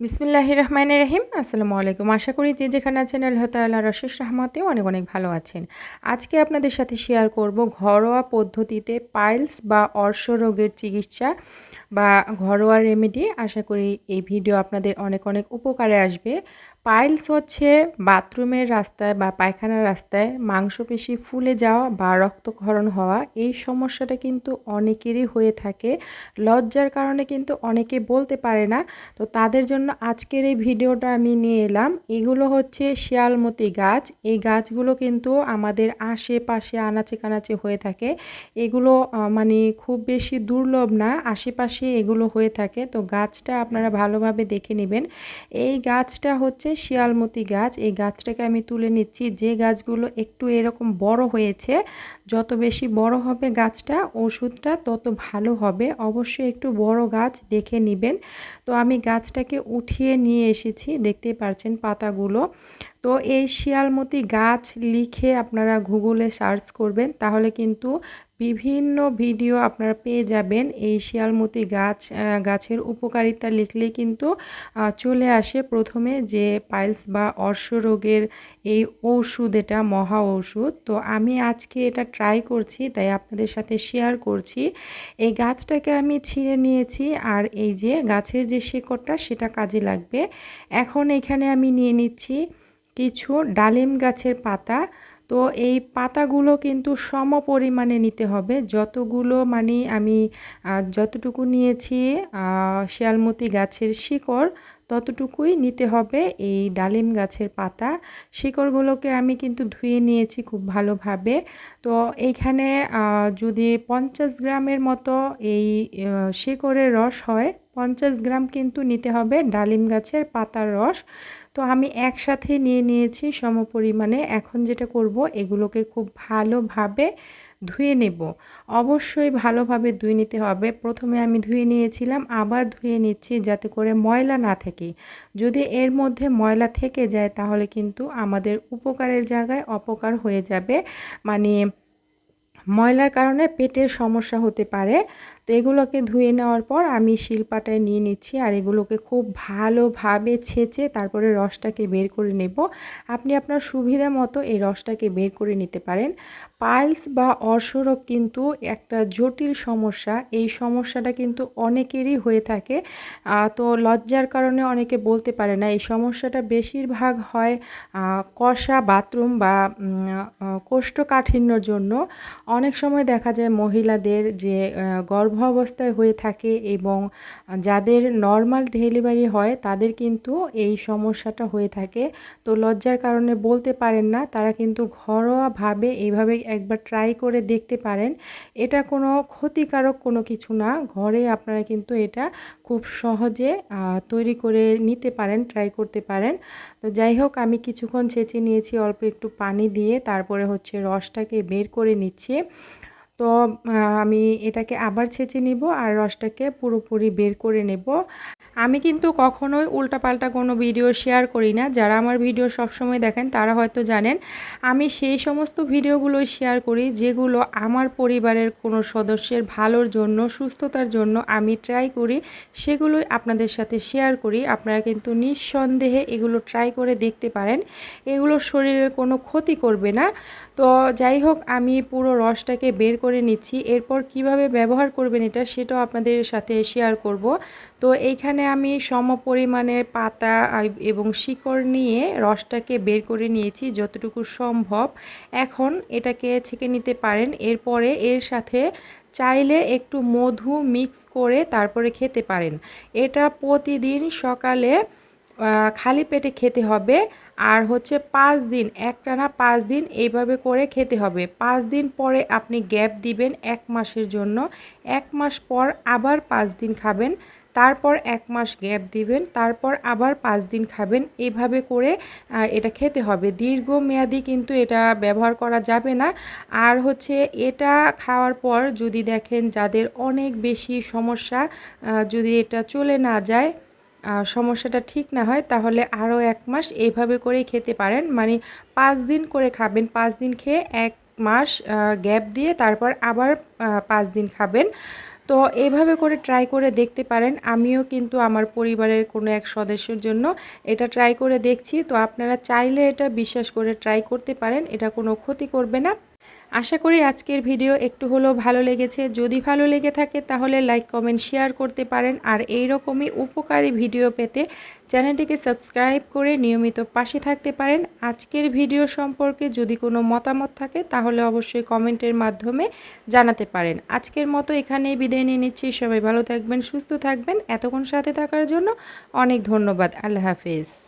বিসমিল্লাহ রহমান রহিম। আসসালামু আলাইকুম। আশা করি যে যেখানে আছেন আল্লাহ তাল্লাহ রহমাতে অনেক অনেক ভালো আছেন। আজকে আপনাদের সাথে শেয়ার করব ঘরোয়া পদ্ধতিতে পাইলস বা অর্শ রোগের চিকিৎসা বা ঘরোয়া রেমেডি আশা করি এই ভিডিও আপনাদের অনেক অনেক উপকারে আসবে। পাইলস হচ্ছে বাথরুমের রাস্তায় বা পায়খানার রাস্তায় মাংসপেশি ফুলে যাওয়া বা রক্তক্ষরণ হওয়া। এই সমস্যাটা কিন্তু অনেকেরই হয়ে থাকে। লজ্জার কারণে কিন্তু অনেকে বলতে পারে না। তো তাদের জন্য আজকের এই ভিডিওটা আমি নিয়ে এলাম। এগুলো হচ্ছে শিয়ালমতি গাছ। এই গাছগুলো কিন্তু আমাদের আশেপাশে আনাচে কানাচে হয়ে থাকে। এগুলো মানে খুব বেশি দুর্লভ না, আশেপাশে এগুলো হয়ে থাকে। তো গাছটা আপনারা ভালোভাবে দেখে নেবেন। এই গাছটা হচ্ছে শিয়ালমতি গাছ, এই গাছটাকে আমি তুলে নিচ্ছি। যে গাছগুলো একটু এরকম বড় হয়েছে, যত বেশি বড় হবে গাছটা, ওষুধটা তত ভালো হবে। অবশ্যই একটু বড় গাছ দেখে নেবেন। তো আমি গাছটাকে উঠিয়ে নিয়ে এসেছি, দেখতেই পারছেন পাতাগুলো। তো এই শিয়ালমতি গাছ লিখে আপনারা গুগলে সার্চ করবেন, তাহলে কিন্তু বিভিন্ন ভিডিও আপনারা পেয়ে যাবেন। এই শিয়ালমতি গাছ গাছের উপকারিতা লিখলে কিন্তু চলে আসে প্রথমে যে পাইলস বা অর্শ রোগের এই ওষুধ এটা মহা ওষুধ তো আমি আজকে এটা ট্রাই করছি, তাই আপনাদের সাথে শেয়ার করছি। এই গাছটাকে আমি ছিঁড়ে নিয়েছি, আর এই যে গাছের যে শেকড়টা, সেটা কাজে লাগবে। এখন এখানে আমি নিয়ে নিচ্ছি কিছু ডালিম গাছের পাতা। তো এই পাতাগুলো কিন্তু সম পরিমাণে নিতে হবে। যতগুলো মানে আমি যতটুকু নিয়েছি শিয়ালমতি গাছের শিকড়, ততটুকুই নিতে হবে এই ডালিম গাছের পাতা। শিকড়গুলোকে আমি কিন্তু ধুয়ে নিয়েছি খুব ভালোভাবে। তো এইখানে যদি পঞ্চাশ গ্রামের মতো এই শিকড়ের রস হয়, পঞ্চাশ গ্রাম কিন্তু নিতে হবে ডালিম গাছের পাতার রস। তো আমি একসাথে নিয়ে নিয়েছি সম পরিমাণে এখন যেটা করব, এগুলোকে খুব ভালোভাবে ধুয়ে নেব। অবশ্যই ভালোভাবে ধুয়ে নিতে হবে। প্রথমে আমি ধুয়ে নিয়েছিলাম, আবার ধুয়ে নিচ্ছি যাতে করে ময়লা না থাকে। যদি এর মধ্যে ময়লা থেকে যায়, তাহলে কিন্তু আমাদের উপকারের জায়গায় অপকার হয়ে যাবে। মানে ময়লার কারণে পেটের সমস্যা হতে পারে। তো এগুলোকে ধুয়ে নেওয়ার পর আমি শিলপাটায় নিয়ে নিচ্ছি আর এগুলোকে খুব ভালোভাবে ছেঁচে তারপরে রসটাকে বের করে নেব। আপনি আপনার সুবিধা মতো এই রসটাকে বের করে নিতে পারেন। পাইলস বা অর্শরোগ কিন্তু একটা জটিল সমস্যা। এই সমস্যাটা কিন্তু অনেকেরই হয়ে থাকে। তো লজ্জার কারণে অনেকে বলতে পারে না, এই সমস্যাটা বেশিরভাগ হয় কষা, বাথরুম বা কোষ্ঠকাঠিন্যর জন্য। অনেক সময় দেখা যায় মহিলাদের যে গর্ভ অবস্থায় হয়ে থাকে এবং যাদের নর্মাল ডেলিভারি হয় তাদের কিন্তু এই সমস্যাটা হয়ে থাকে। তো লজ্জার কারণে বলতে পারেন না, তারা কিন্তু ঘরোয়াভাবে এইভাবে একবার ট্রাই করে দেখতে পারেন। এটা কোনো ক্ষতিকারক কোনো কিছু না। ঘরে আপনারা কিন্তু এটা খুব সহজে তৈরি করে নিতে পারেন ট্রাই করতে পারেন। তো যাই হোক, আমি কিছুক্ষণ ছেঁচে নিয়েছি, অল্প একটু পানি দিয়ে, তারপরে হচ্ছে রসটাকে বের করে নিচ্ছি। তো আমি এটাকে আবার ছেঁচে নিব আর রসটাকে পুরোপুরি বের করে নেব। আমি কিন্তু কখনোই উল্টাপাল্টা কোনো ভিডিও শেয়ার করি না। যারা আমার ভিডিও সবসময় দেখেন, তারা হয়তো জানেন, আমি সেই সমস্ত ভিডিওগুলো শেয়ার করি যেগুলো আমার পরিবারের কোনো সদস্যের ভালোর জন্য, সুস্থতার জন্য আমি ট্রাই করি, সেগুলোই আপনাদের সাথে শেয়ার করি। আপনারা কিন্তু নিঃসন্দেহে এগুলো ট্রাই করে দেখতে পারেন। এগুলো শরীরের কোনো ক্ষতি করবে না। তো যাই হোক, আমি পুরো রসটাকে বের করে নিচ্ছি। এরপর কীভাবে ব্যবহার করবেন এটা, সেটাও আপনাদের সাথে শেয়ার করব। তো এইখানে আমি সম পরিমাণের পাতা এবং শিকড় নিয়ে রসটাকে বের করে নিয়েছি যতটুকু সম্ভব। এখন এটাকে ছেঁকে নিতে পারেন। এরপরে এর সাথে চাইলে একটু মধু মিক্স করে তারপরে খেতে পারেন। এটা প্রতিদিন সকালে খালি পেটে খেতে হবে। আর হচ্ছে পাঁচ দিন, একটানা পাঁচ দিন এইভাবে করে খেতে হবে। পাঁচ দিন পরে আপনি গ্যাপ দিবেন এক মাসের জন্য। এক মাস পর আবার পাঁচ দিন খাবেন। তারপর এক মাস গ্যাপ দিবেন। তারপর আবার পাঁচ দিন খাবেন। এইভাবে করে এটা খেতে হবে। দীর্ঘমেয়াদী কিন্তু এটা ব্যবহার করা যাবে না। আর হচ্ছে এটা খাওয়ার পর যদি দেখেন যাদের অনেক বেশি সমস্যা যদি এটা চলে না যায় সমস্যাটা ঠিক না হয়, তাহলে আরও এক মাস এইভাবে করেই খেতে পারেন। মানে পাঁচ দিন করে খাবেন, পাঁচ দিন খেয়ে এক মাস গ্যাপ দিয়ে তারপর আবার পাঁচ দিন খাবেন। তো এভাবে করে ট্রাই করে দেখতে পারেন। আমিও কিন্তু আমার পরিবারের কোনো এক সদস্যের জন্য এটা ট্রাই করে দেখছি। তো আপনারা চাইলে এটা বিশ্বাস করে ট্রাই করতে পারেন। এটা কোনো ক্ষতি করবে না। আশা করি আজকের ভিডিও একটু হলেও ভালো লেগেছে। যদি ভালো লেগে থাকে তাহলে লাইক কমেন্ট শেয়ার করতে পারেন। আর এই রকমই উপকারী ভিডিও পেতে চ্যানেলটিকে সাবস্ক্রাইব করে নিয়মিত পাশে থাকতে পারেন। আজকের ভিডিও সম্পর্কে যদি কোনো মতামত থাকে তাহলে অবশ্যই কমেন্টের মাধ্যমে জানাতে পারেন। আজকের মতো এখানেই বিদায় নিয়ে নিচ্ছি। সবাই ভালো থাকবেন, সুস্থ থাকবেন। এতক্ষণ সাথে থাকার জন্য অনেক ধন্যবাদ। আল্লাহ হাফিজ।